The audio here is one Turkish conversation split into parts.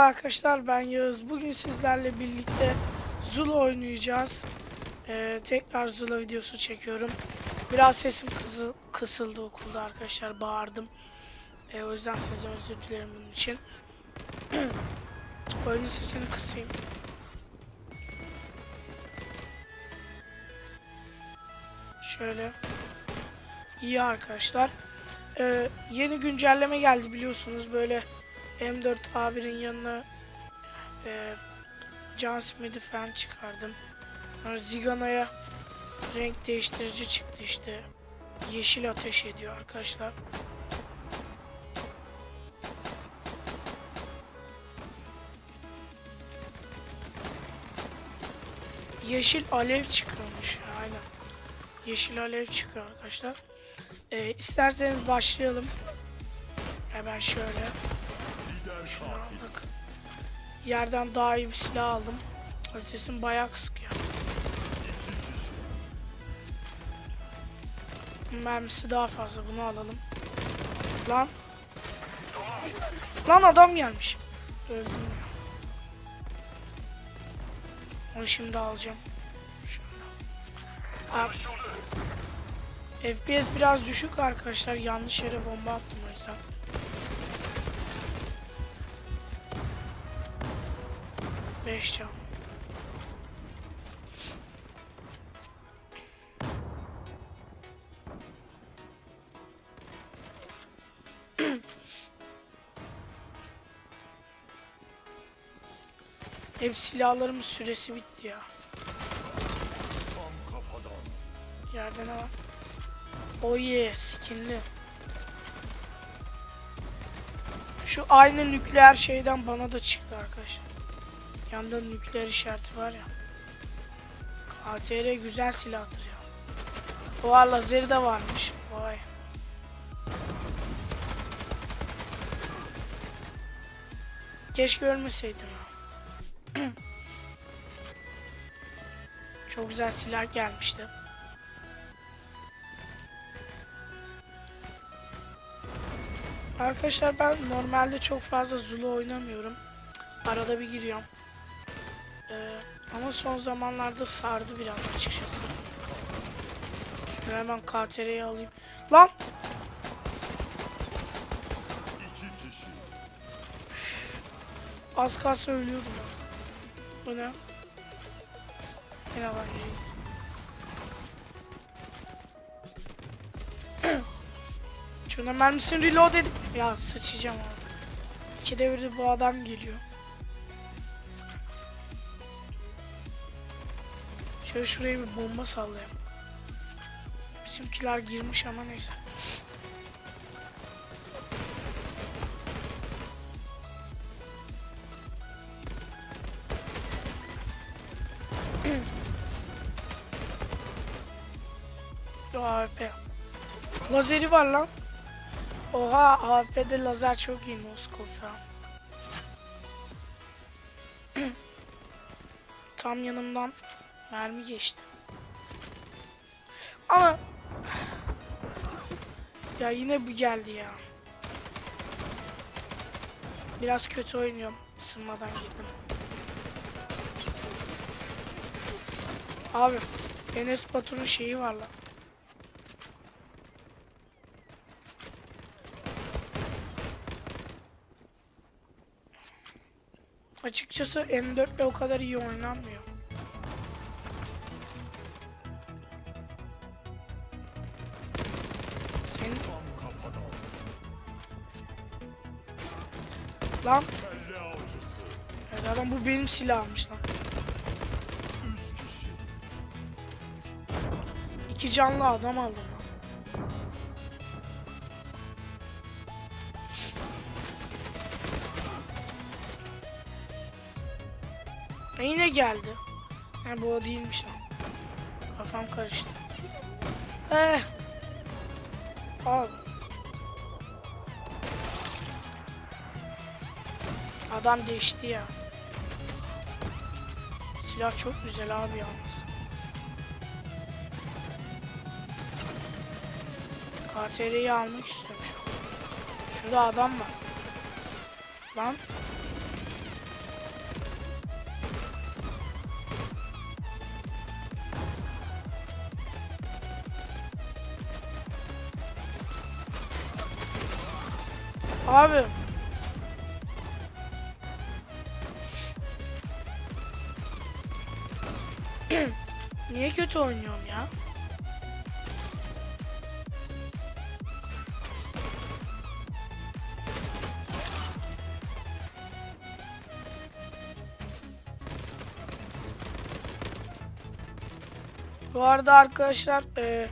arkadaşlar ben Yağız. Bugün sizlerle birlikte Zula oynayacağız. Ee, tekrar Zula videosu çekiyorum. Biraz sesim kızı, kısıldı okulda arkadaşlar bağırdım. Ee, o yüzden sizden özür dilerim bunun için. Oyunun sesini kısayım. Şöyle. İyi arkadaşlar. Ee, yeni güncelleme geldi biliyorsunuz böyle M4 A1'in yanına e, John Smith'i falan çıkardım. Zigana'ya renk değiştirici çıktı işte. Yeşil ateş ediyor arkadaşlar. Yeşil alev çıkıyormuş. Aynen. Yeşil alev çıkıyor arkadaşlar. Ee, isterseniz başlayalım. Hemen şöyle. Şunu aldık. Yerden daha iyi bir silah aldım. Sesim bayağı kısık ya. Mermisi daha fazla bunu alalım. Lan. Lan adam gelmiş. Öldüm ya. Onu şimdi alacağım. FPS biraz düşük arkadaşlar. Yanlış yere bomba attım o yüzden. Beş can. Hep silahlarımın süresi bitti ya. Yerde ne var? Oh yeah, skinli. Şu aynı nükleer şeyden bana da çıktı arkadaşlar. Yanında nükleer işareti var ya. KTR güzel silahtır ya. Oha lazeri de varmış. Vay. Keşke ölmeseydim. Çok güzel silah gelmişti. Arkadaşlar ben normalde çok fazla Zulu oynamıyorum. Arada bir giriyorum. Ee, ama son zamanlarda sardı biraz açıkçası. Hemen KTR'yi alayım. Lan! Az kalsın ölüyordum ben. Bu ne? Yine var. Şuna mermisini reload edip... Ya sıçacağım abi. İki devirde bu adam geliyor. Şöyle şuraya bir bomba sallayayım. Bizimkiler girmiş ama neyse. AWP. Lazeri var lan. Oha AWP'de lazer çok iyi Moskov falan. Tam yanımdan mermi geçti. Ama ya yine bu geldi ya. Biraz kötü oynuyorum. Isınmadan girdim. Abi Enes Batur'un şeyi var lan. Açıkçası M4 ile o kadar iyi oynanmıyor. Lan. Ya zaten bu benim silahımmış lan. İki canlı adam aldım lan. E yine geldi. Ha bu o değilmiş lan. Kafam karıştı. Eh. Al. Adam değişti ya. Silah çok güzel abi yalnız. KTR'yi almak istiyorum şu an. Şurada adam var. Lan. Abi Niye kötü oynuyorum ya? Bu arada arkadaşlar e,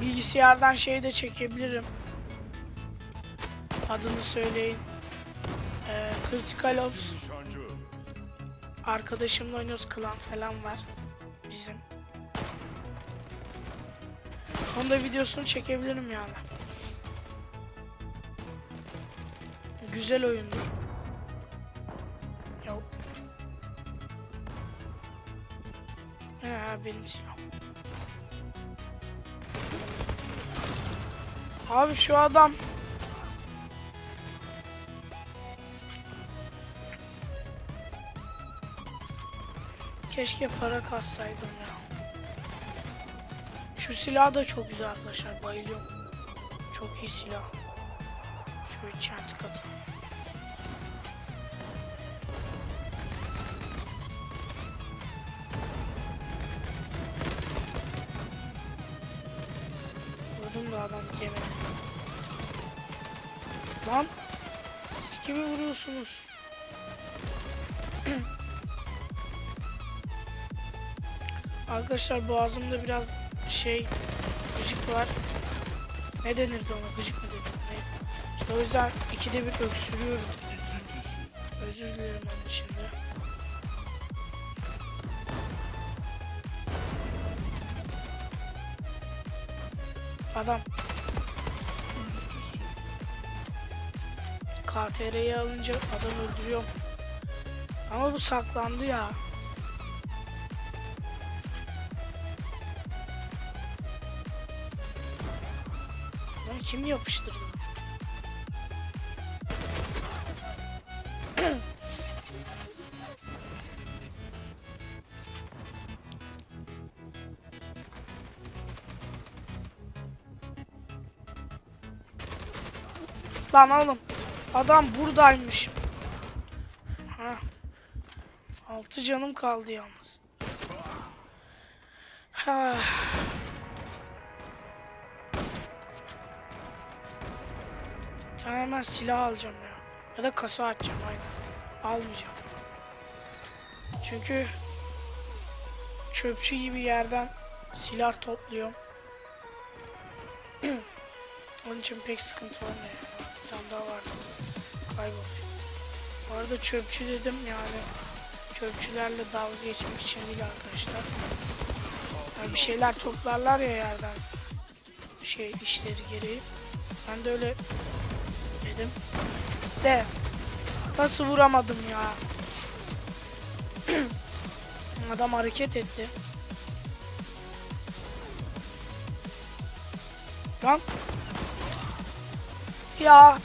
bilgisayardan şey de çekebilirim. Adını söyleyin. E, Critical Ops. Arkadaşımla oynuyoruz. Klan falan var. Onun da videosunu çekebilirim yani. Güzel oyundur. Yok. He benim silahım. Abi şu adam Keşke para kassaydım ya. Şu silah da çok güzel arkadaşlar. Bayılıyorum. Çok iyi silah. Şöyle çentik atalım. Vurdum da adam yemedi. Lan! Siz kimi vuruyorsunuz? Arkadaşlar boğazımda biraz şey gıcık var. Ne denirdi ona? Gıcık mı denir? Ne? İşte o yüzden ikide bir öksürüyorum. Özür dilerim onun için de. Adam. KTR'yi alınca adam öldürüyorum. Ama bu saklandı ya. Lan kim yapıştırdı? Lan oğlum. Adam buradaymış. Ha. Altı canım kaldı yalnız. Ha. Sen hemen silah alacağım ya. Ya da kasa açacağım aynen. Almayacağım. Çünkü çöpçü gibi yerden silah topluyorum. Onun için pek sıkıntı olmuyor. Bir tane daha vardı. Kaybolmuş. Bu arada çöpçü dedim yani çöpçülerle dalga geçmek için değil arkadaşlar. Yani bir şeyler toplarlar ya yerden. Şey işleri gereği. Ben de öyle dedim. De nasıl vuramadım ya? Adam hareket etti. Lan. Ya.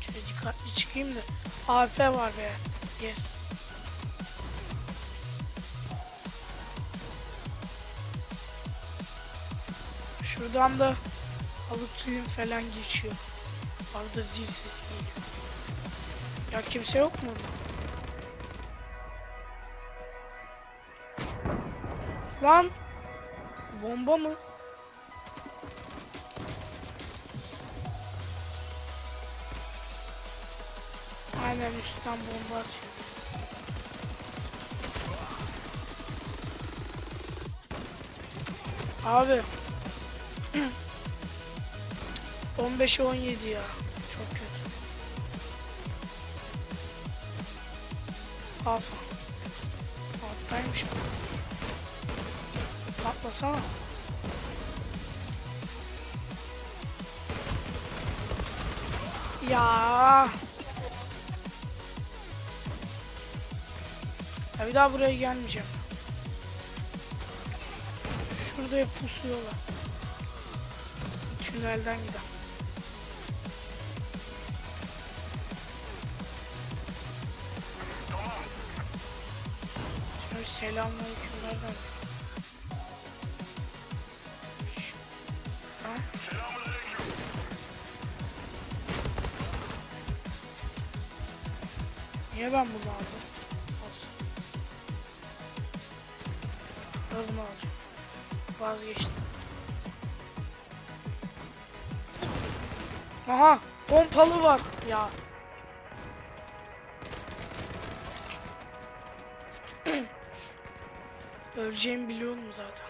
Şöyle dikkatli çıkayım da. AF var be. Yes. Şuradan da alıp falan geçiyor. Arada zil sesi geliyor. Ya kimse yok mu? Lan! Bomba mı? Aynen üstten bomba atıyor. Abi 15'e 17 ya. Çok kötü. Al sana. Alttaymış bu. Ya. Ya bir daha buraya gelmeyeceğim. Şurada hep pusuyorlar. Tünelden gidelim. Selamünaleyküm nereden? Niye ben bunu aldım? Olsun. Ben bunu alacağım. Vazgeçtim. Aha! Pompalı var ya. Öleceğimi biliyorum zaten.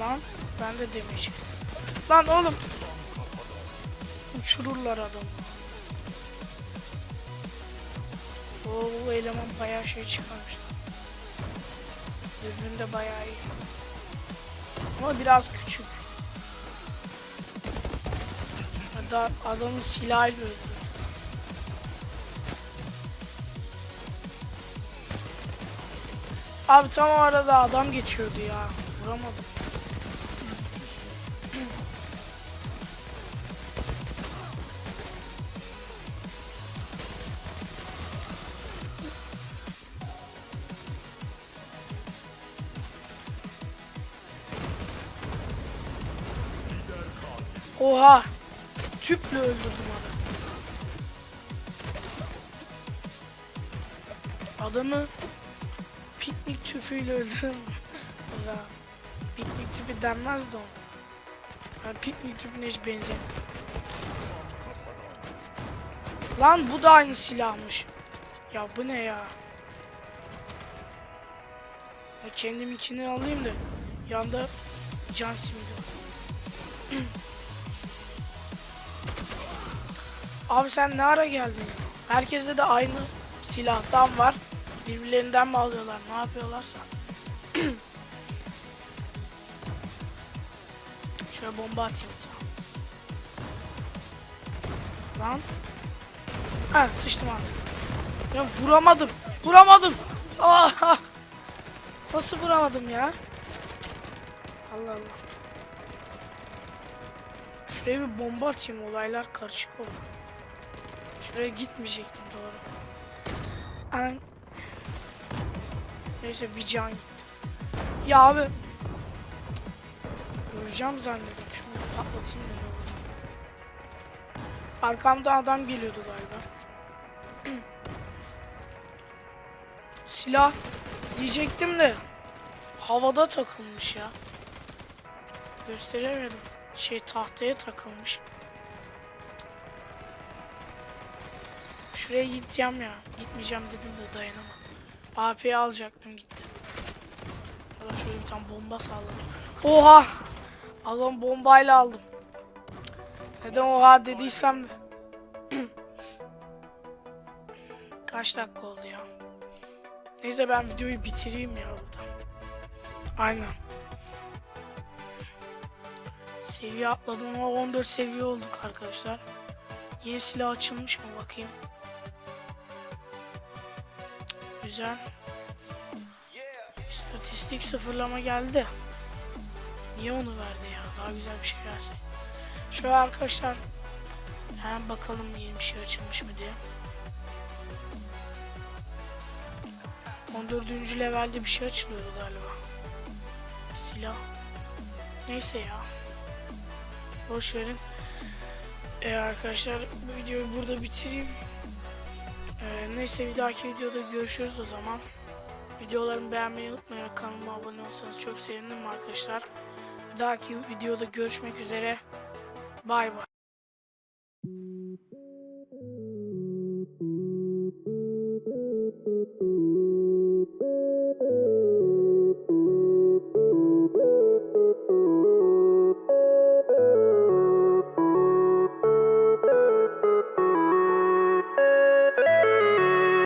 Lan ben de demiş. Lan oğlum. Uçururlar adamı. Oo, bu eleman bayağı şey çıkarmış. Dürbün de bayağı iyi. Ama biraz küçük. Hatta adamın silahıyla öldü. Abi tam o arada adam geçiyordu ya. Vuramadım. Oha! Tüple öldürdüm adamı. Adamı piknik tüpüyle öldürdüm. Za. Piknik tüpü denmez de o. Ben piknik tüpüne hiç benzemiyor. Lan bu da aynı silahmış. Ya bu ne ya? ya kendim içine alayım da yanda can simidi Abi sen ne ara geldin? Herkeste de aynı silahtan var. Birbirlerinden mi alıyorlar? Ne yapıyorlarsa. Şöyle bomba atayım. Lan. Ha sıçtım artık. Ya vuramadım. Vuramadım. Ah! Nasıl vuramadım ya? Allah Allah. Şuraya bir bomba atayım olaylar karışık oldu. Şuraya gitmeyecektim doğru. Anam. Neyse bir can gitti. Ya abi. Öleceğim zannediyorum. Şunu patlatayım olur. Arkamda adam geliyordu galiba. Silah diyecektim de havada takılmış ya. Gösteremedim. Şey tahtaya takılmış. Şuraya gideceğim ya. Gitmeyeceğim dedim de dayanamadım. AP'yi alacaktım gitti. Allah şöyle bir tane bomba salladım. Oha! Adam bombayla aldım. Neden oha dediysem de. Kaç dakika oldu ya? Neyse ben videoyu bitireyim ya burada. Aynen. Seviye atladım ama 14 seviye olduk arkadaşlar. Yeni silah açılmış mı bakayım. Güzel. İstatistik sıfırlama geldi. Niye onu verdi ya? Daha güzel bir şey verse. Şöyle arkadaşlar hemen bakalım yeni bir şey açılmış mı diye. 14. levelde bir şey açılıyordu galiba. Silah. Neyse ya. Boş verin. Ee, arkadaşlar bu videoyu burada bitireyim. Ee, neyse bir dahaki videoda görüşürüz o zaman. Videolarımı beğenmeyi unutmayın kanalıma abone olsanız çok sevinirim arkadaşlar. Bir dahaki videoda görüşmek üzere. Bay bay.